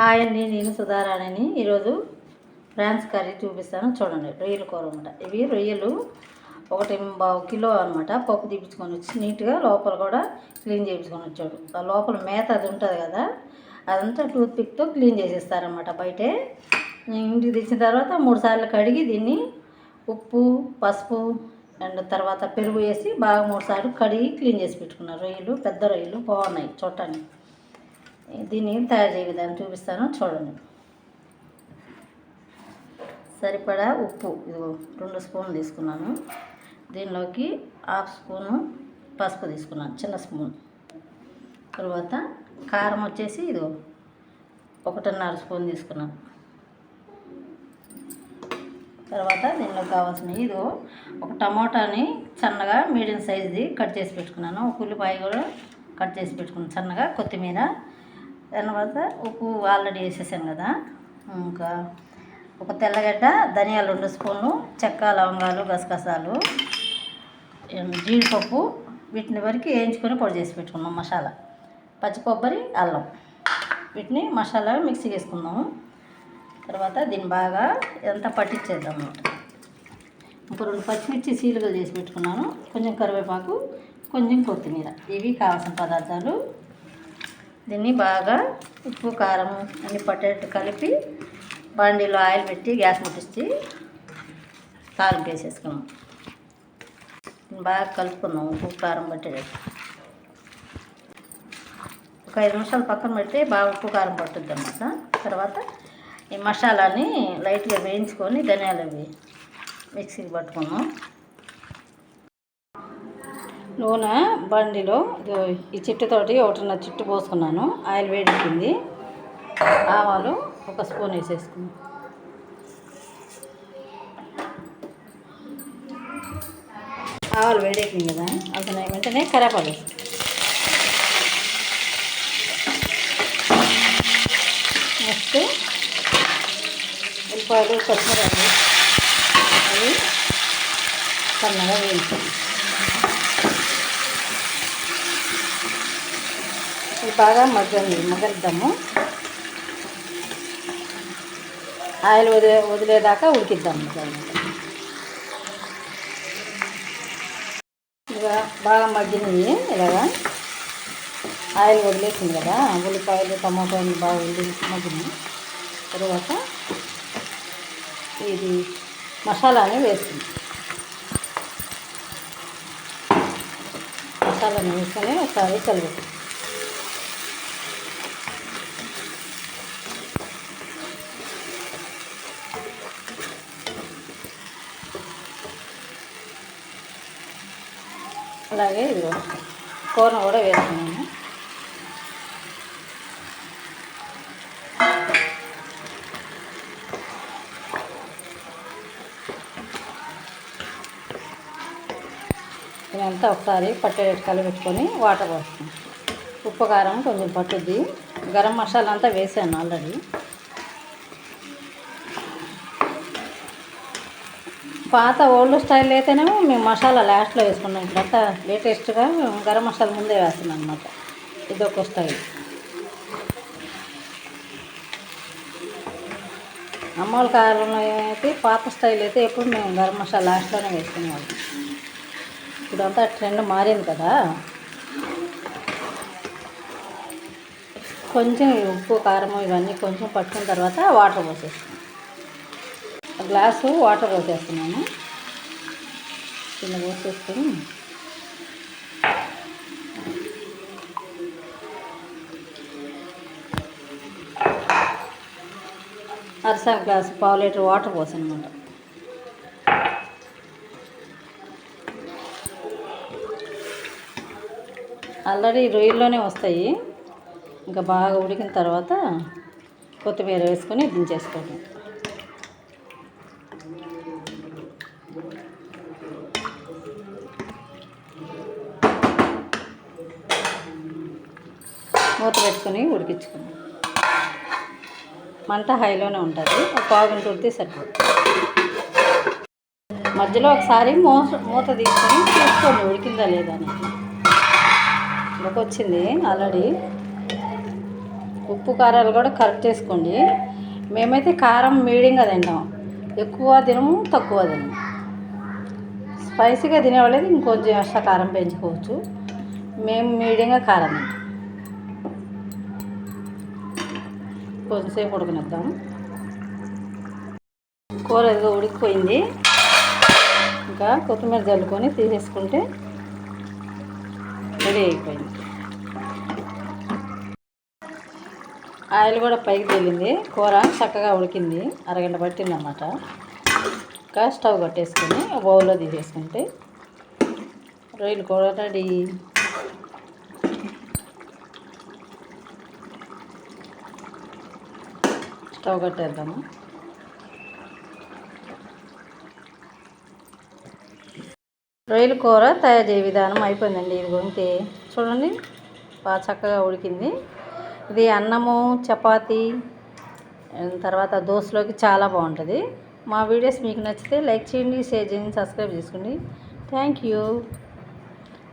Hi అండి నేను సుధారాణిని. ఈరోజు ఫ్రాన్స్ కర్రీ చూపిస్తాను. చూడండి రొయ్యల కూర అనమాట ఇవి రొయ్యలు ఒకటి బావు కిలో అనమాట పప్పు తీపించుకొని వచ్చి నీట్గా లోపల కూడా క్లీన్ చేయించుకొని వచ్చాడు. ఆ లోపల మేత అది ఉంటుంది కదా అదంతా టూత్ పిక్తో క్లీన్ చేసేస్తారనమాట బయటే. ఇంటికి తెచ్చిన తర్వాత మూడు సార్లు కడిగి దీన్ని ఉప్పు పసుపు అండ్ తర్వాత పెరుగు వేసి బాగా మూడు సార్లు కడిగి క్లీన్ చేసి పెట్టుకున్నారు. రొయ్యలు పెద్ద రొయ్యలు బాగున్నాయి చూడటానికి. దీన్ని తయారు చేయ విధానం చూపిస్తాను చూడండి. సరిపడా ఉప్పు ఇదిగో రెండు స్పూన్లు తీసుకున్నాను. దీనిలోకి హాఫ్ స్పూను పసుపు తీసుకున్నాను చిన్న స్పూన్. తర్వాత కారం వచ్చేసి ఇదిగో ఒకటిన్నర స్పూన్ తీసుకున్నాను. తర్వాత దీనిలో కావాల్సినవి ఇదిగో ఒక టమోటాని సన్నగా మీడియం సైజుది కట్ చేసి పెట్టుకున్నాను. ఒక ఉల్లిపాయ కూడా కట్ చేసి పెట్టుకున్నాను సన్నగా కొత్తిమీర తర్వాత ఉప్పు ఆల్రెడీ వేసేసాం కదా. ఇంకా ఒక తెల్లగడ్డ ధనియాలు రెండు స్పూన్లు చెక్క లవంగాలు గసగసాలు జీడిపప్పు వీటిని వరకు వేయించుకొని పొడి చేసి పెట్టుకున్నాం మసాలా. పచ్చి కొబ్బరి అల్లం. వీటిని మసాలా మిక్సీ వేసుకుందాము తర్వాత దీన్ని బాగా ఎంత పట్టించేద్దాం ఇప్పుడు రెండు పచ్చిమిర్చి సీలుగా చేసి పెట్టుకున్నాను. కొంచెం కరివేపాకు కొంచెం కొత్తిమీర. ఇవి కావాల్సిన పదార్థాలు దీన్ని బాగా ఉప్పు కారం అన్ని పట్టేట్టు కలిపి బాండీలో ఆయిల్ పెట్టి గ్యాస్ ముట్టించి కారం వేసేసుకున్నాం. బాగా కలుపుకుందాం ఉప్పు కారం పట్టేటట్టు. ఒక ఐదు నిమిషాలు పక్కన పెడితే బాగా ఉప్పు కారం పట్టుద్ది అన్నమాట. తర్వాత ఈ మసాలాని లైట్గా వేయించుకొని ధనియాలు అవి మిక్సీకి పట్టుకున్నాం నూనె బండిలో ఇదో ఈ చిట్టుతోటి ఒకటిన్న చిట్టు పోసుకున్నాను ఆయిల్ వేడికింది ఆవాలు ఒక స్పూన్ వేసేసుకున్నాను ఆవాలు వేడెక్కింది కదా అసలు వెంటనే కరేపాలు. నెక్స్ట్ ఉల్లిపాయలు పచ్చిమిరపాయలు అవి సన్నగా వేయించాలి బాగా మగ్గ మగ్గనిద్దాము. ఆయిల్ వదిలే వదిలేదాకా ఉడికిద్దాము ఇలా ఇక బాగా మగ్గినవి ఇలాగా. ఆయిల్ వదిలేసింది కదా ఉల్లిపాయలు టమాటాలు బాగా ఉండి మగ్గినాయి. తర్వాత ఇది మసాలాని వేస్తుంది మసాలాని వేసుకొని ఒకసారి కలిపి అలాగే ఇదిగో కూర కూడా వేసుకున్నాము. ఇదంతా ఒకసారి పట్టేటట్టు కలిపెట్టుకొని వాటర్ పోస్తాం ఉప్పు కారం కొంచెం పట్టుద్ది. గరం మసాలా అంతా వేసాను ఆల్రెడీ. పాత ఓల్డ్ స్టైల్ అయితేనేమో మేము మసాలా లాస్ట్లో వేసుకున్నాం. ఇప్పుడంతా లేటెస్ట్గా గరం మసాలా ముందే వేస్తున్నాం అనమాట ఇదొక స్టైల్. అమ్మోళ్ళ కాలంలో అయితే పాత స్టైల్ అయితే ఎప్పుడు మేము గరం మసాలా లాస్ట్లోనే వేసుకునేవాళ్ళం. ఇప్పుడంతా ట్రెండ్ మారింది కదా. కొంచెం ఉప్పు కారం ఇవన్నీ కొంచెం పట్టుకున్న తర్వాత వాటర్ పోసేస్తాం గ్లాసు వాటర్ పోసేస్తున్నాను. చిన్న పోసేసుకొని. అరసా గ్లాసు పావు లీటర్ వాటర్ పోసాను అనమాట ఆల్రెడీ రొయ్యల్లోనే వస్తాయి. ఇంకా బాగా ఉడికిన తర్వాత కొత్తిమీర వేసుకొని దించేసుకోవడం మూత పెట్టుకొని ఉడికించుకున్నాం మంట హైలోనే ఉంటుంది. ఒక పావు ఉడితే సరిపోతుంది. మధ్యలో ఒకసారి మూత మూత తీసుకొని చూసుకోండి ఉడికిందా లేదా అని. ఉడకొచ్చింది ఆల్రెడీ. ఉప్పు ఉప్పు కారాలు కూడా కరెక్ట్ చేసుకోండి. మేమైతే కారం మీడియంగా తింటాం. ఎక్కువ తినము తక్కువ తినము. స్పైసీగా తినేవాళ్ళైతే ఇంకొంచెం ఎక్స్ట్రా కారం పెంచుకోవచ్చు. మేము మీడియంగా కారం తింటాం. కొంచెంసేపు ఉడకనిద్దాం. కూర ఏదో ఉడికిపోయింది. ఇంకా కొత్తిమీర చల్లుకొని తీసేసుకుంటే రెడీ అయిపోయింది. ఆయిల్ కూడా పైకి తేలింది. కూర చక్కగా ఉడికింది. అరగంట పట్టింది అన్నమాట ఇంకా స్టవ్ కట్టేసుకొని బౌల్లో తీసేసుకుంటే రొయ్యలు కూడా రెడీ. స్టవ్ కట్టేద్దాము? రొయ్యల కూర తయారు చేయ విధానం అయిపోయిందండి. ఇది కొంతే చూడండి బాగా చక్కగా ఉడికింది. ఇది అన్నము చపాతి తర్వాత దోశలోకి చాలా బాగుంటుంది. మా వీడియోస్ మీకు నచ్చితే లైక్ చేయండి షేర్ చేయండి సబ్స్క్రైబ్ చేసుకోండి. థ్యాంక్ యూ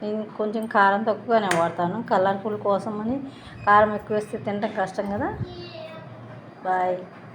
నేను కొంచెం కారం తక్కువగానే వాడతాను. కలర్ఫుల్ కోసం అని కారం ఎక్కువ వేస్తే తినడం కష్టం కదా. 拜。